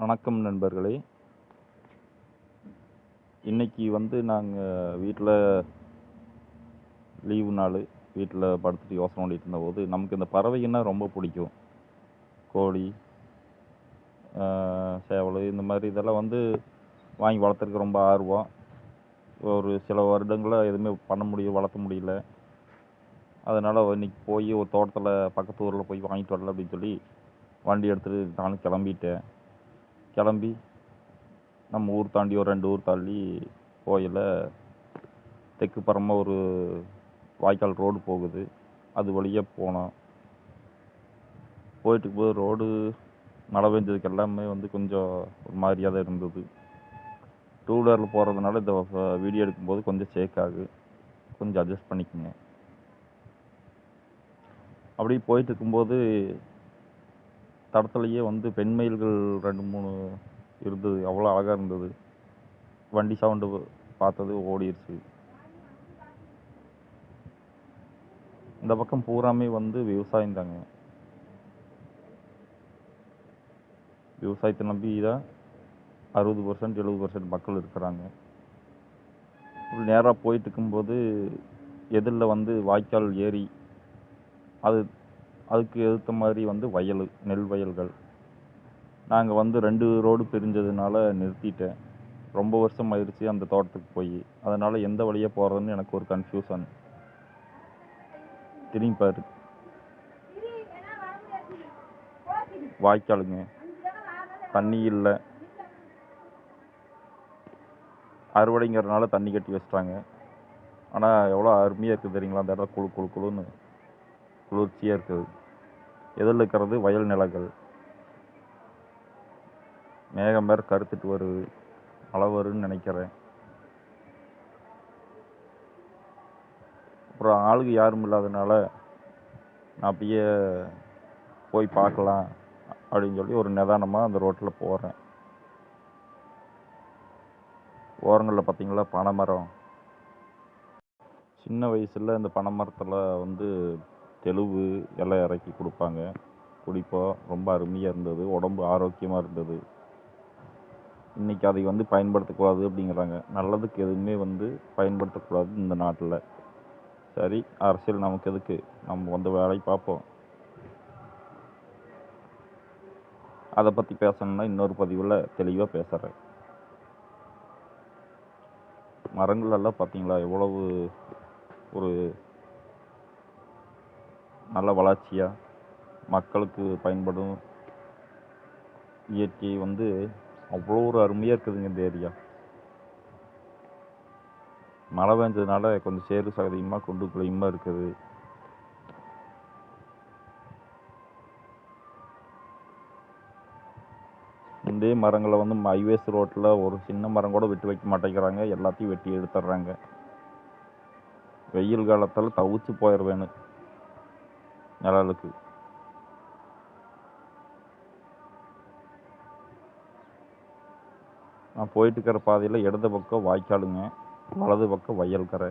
வணக்கம் நண்பர்களே. இன்னைக்கு வந்து நாங்கள் வீட்டில் லீவு நாள் வீட்டில் படுத்துட்டு யோசனை பண்ணிட்டு இருந்தபோது நமக்கு இந்த பறவைங்கன்னா ரொம்ப பிடிக்கும். கோழி சேவல் இந்த மாதிரி இதெல்லாம் வந்து வாங்கி வளர்த்துறதுக்கு ரொம்ப ஆர்வம். ஒரு சில வருடங்களாக எதுவுமே பண்ண முடியும் வளர்த்த முடியல. அதனால் இன்னைக்கு போய் ஒரு தோட்டத்தில் பக்கத்து ஊரில் போய் வாங்கிட்டு வரல அப்படின்னு சொல்லி வண்டி எடுத்துகிட்டு நானும் கிளம்பிட்டேன். கிளம்பி நம்ம ஊர் தாண்டி ஒரு ரெண்டு ஊர் தள்ளி போயில தெற்கு பரமாக ஒரு வாய்க்கால் ரோடு போகுது. அது வழியாக போனோம். போயிட்டு இருக்கும்போது ரோடு மழை பெஞ்சதுக்கு எல்லாமே வந்து கொஞ்சம் ஒரு மாதிரியாக தான் இருந்தது. டூ வீலரில் போகிறதுனால இந்த வீடியோ எடுக்கும்போது கொஞ்சம் சேக் ஆகு. கொஞ்சம் அட்ஜஸ்ட் பண்ணிக்கோங்க. அப்படி போயிட்டு இருக்கும்போது தடத்துலையே வந்து பெண்மயில்கள் ரெண்டு மூணு இருந்தது. அவ்வளோ அழகாக இருந்தது. வண்டி சவுண்டு பார்த்தது ஓடிடுச்சு இந்த பக்கம் பூராமே வந்து விவசாயம் தாங்க. விவசாயத்தை நம்பி தான் அறுபது பர்சன்ட் எழுபது பர்சன்ட் மக்கள் இருக்கிறாங்க. நேராக போயிட்டு இருக்கும்போது எதிரில் வந்து வாய்க்கால் ஏரி அது அதுக்கு எதிர்த்த மாதிரி வந்து வயல் நெல் வயல்கள். நாங்கள் வந்து ரெண்டு ரோடு பிரிஞ்சதுனால நிறுத்திட்டேன். ரொம்ப வருஷம் ஆயிடுச்சு அந்த தோட்டத்துக்கு போய். அதனால் எந்த வழியாக போகிறதுன்னு எனக்கு ஒரு கன்ஃபியூஷன் திரும்பி பாரு. வாய்க்காலுங்க. தண்ணி இல்லை. அறுவடைங்கிறதுனால தண்ணி கட்டி வச்சிட்டாங்க. ஆனால் எவ்வளோ அருமையாக இருக்குது தெரியுங்களா? அந்த இடம் குழு குழு குழுன்னு. குளிர்ச்சியாக இருக்குது. எதில் இருக்கிறது வயல் நிலங்கள். மேகம் வேறு கருத்துட்டு வருது. மழை வரும்னு நினைக்கிறேன். அப்புறம் ஆளுங்க யாரும் இல்லாதனால நான் அப்படியே போய் பார்க்கலாம் அப்படின்னு சொல்லி ஒரு நிதானமாக அந்த ரோட்டில் போகிறேன் ஓரங்களில் பார்த்தீங்களா பனைமரம். சின்ன வயசில் இந்த பனைமரத்தில் வந்து தெளிவு எல்லாம் இறக்கி கொடுப்பாங்க. குடிப்போம் ரொம்ப அருமையாக இருந்தது. உடம்பு ஆரோக்கியமாக இருந்தது. இன்றைக்கி அதை வந்து பயன்படுத்தக்கூடாது அப்படிங்கிறாங்க. நல்லதுக்கு எதுவுமே வந்து பயன்படுத்தக்கூடாது இந்த நாட்டில். சரி அரசியல் நமக்கு எதுக்கு? நம்ம வந்து வேலை பார்ப்போம். அதை பற்றி பேசணும்னா இன்னொரு பதிவில் தெளிவாக பேசுகிறேன் மரங்கள் எல்லாம் பார்த்தீங்களா? எவ்வளவு ஒரு நல்ல வளர்ச்சியாக மக்களுக்கு பயன்படும் இயற்கை வந்து அவ்வளோ ஒரு அருமையாக இருக்குதுங்க இந்த ஏரியா. மழை பெஞ்சதுனால கொஞ்சம் சேறு சகதியமாக குண்டு குழியுமா இருக்குது. இதே மரங்களை வந்து ஹைவேஸ் ரோட்டில் ஒரு சின்ன மரம் கூட விட்டு வைக்க மாட்டேங்கிறாங்க. எல்லாத்தையும் வெட்டி எடுத்துடுறாங்க. வெயில் காலத்தில் தவிச்சு போயிடுவேன்னு. நிழலுக்கு நான் போயிட்டு இருக்கிற பாதையில் இடது பக்கம் வாய்க்காலுங்க வலது பக்கம் வயல் கரை.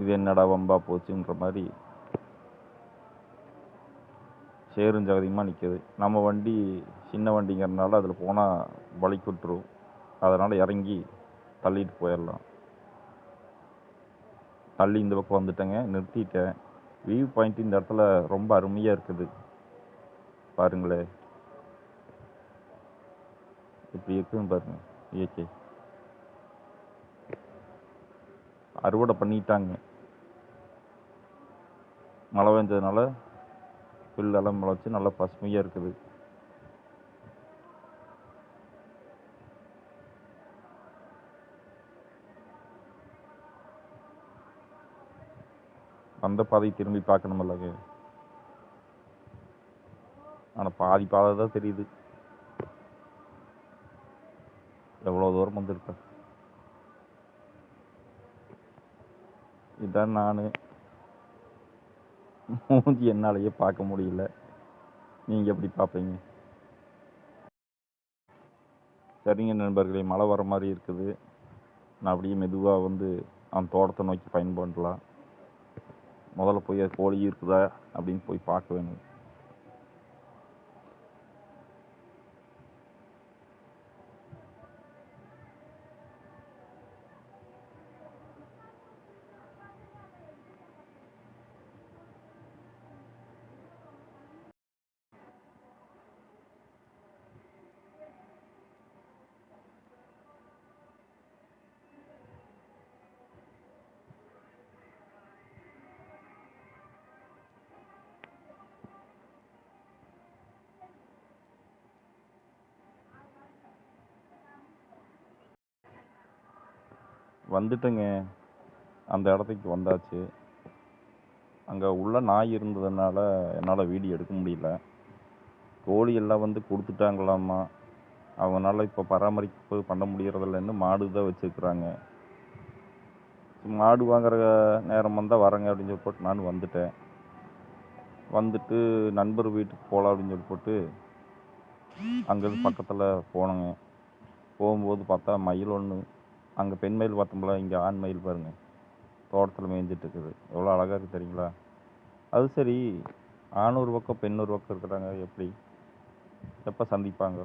இது என்னடா வம்பா போச்சுன்ற மாதிரி சேரும் ஜகதியமாக நிற்கிது நம்ம வண்டி சின்ன வண்டிங்கிறதுனால அதில் போனால் வலிக்கு விட்டுரும் அதனால் இறங்கி தள்ளிட்டு போயிடலாம். தள்ளி இந்த பக்கம் வந்துட்டேங்க. நிறுத்திட்டேன். வியூ பாயிண்ட் இந்த இடத்துல ரொம்ப அருமையாக இருக்குது. பாருங்களே. இப்படி இருக்குன்னு பாருங்க. இயற்கை அறுவடை பண்ணிட்டாங்க. மழை பெஞ்சதுனால புல்லெல்லாம் முளைச்சி நல்லா பசுமையாக இருக்குது. வந்த பாதையை திரும்பி பார்க்கணுமில்லங்க ஆனால் பாதி பாதை தான் தெரியுது. எவ்வளோ தூரம் வந்திருக்கேன் இதான் நான். மூஞ்சி என்னாலேயே பார்க்க முடியல. நீங்கள் எப்படி பார்ப்பீங்க? சரிங்க நண்பர்களே மழை வர மாதிரி இருக்குது. நான் அப்படியே மெதுவாக வந்து அந்த தோட்டத்தை நோக்கி பயன் பண்ணலாம். முதல்ல போய் அது கோழி இருக்குதா அப்படின்னு போய் பார்க்க வேணும். வந்துட்டேங்க. அந்த இடத்துக்கு வந்தாச்சு. அங்கே உள்ள நாய் இருந்ததுனால என்னால் வீடியோ எடுக்க முடியல. கோழி எல்லாம் வந்து கொடுத்துட்டாங்களாமா? அவங்களால இப்போ பராமரிப்பு பண்ண முடியறதில்லன்னு மாடு தான் வச்சுருக்குறாங்க. மாடு வாங்குற நேரம் வந்தால் வரேங்க அப்படின்னு சொல்லி போட்டு நான் வந்துட்டேன். வந்துட்டு நண்பர் வீட்டுக்கு போகலாம் அப்படின்னு சொல்லி போட்டு அங்கேருந்து பக்கத்தில் போனோங்க. போகும்போது பார்த்தா மயில் ஒன்று அங்கே பெண் மயில் பார்த்தோம்ல இங்கே ஆண் மயில் பாருங்கள் தோட்டத்தில் மேய்ஞ்சிட்டு இருக்குது எவ்வளோ அழகாக இருக்குது தெரியுங்களா? அது சரி ஆண் ஒரு பக்கம் பெண் ஒரு பக்கம் இருக்கிறாங்க எப்படி? எப்போ சந்திப்பாங்க?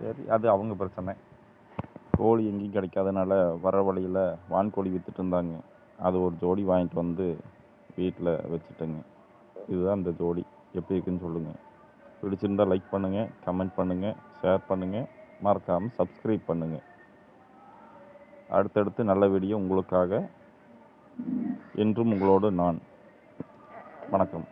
சரி அது அவங்க பிரச்சனை. கோழி எங்கேயும் கிடைக்காதனால வர வழியில் வான்கோழி விற்றுட்டு இருந்தாங்க. அது ஒரு ஜோடி வாங்கிட்டு வந்து வீட்டில் வச்சுட்டேங்க. இதுதான் இந்த ஜோடி. எப்படி இருக்குன்னு சொல்லுங்கள் பிடிச்சிருந்தா லைக் பண்ணுங்கள் கமெண்ட் பண்ணுங்கள் ஷேர் பண்ணுங்கள் மறக்காமல் சப்ஸ்கிரைப் பண்ணுங்கள் அடுத்தடுத்து நல்ல வீடியோ உங்களுக்காக. என்றும் உங்களோடு நான். வணக்கம்.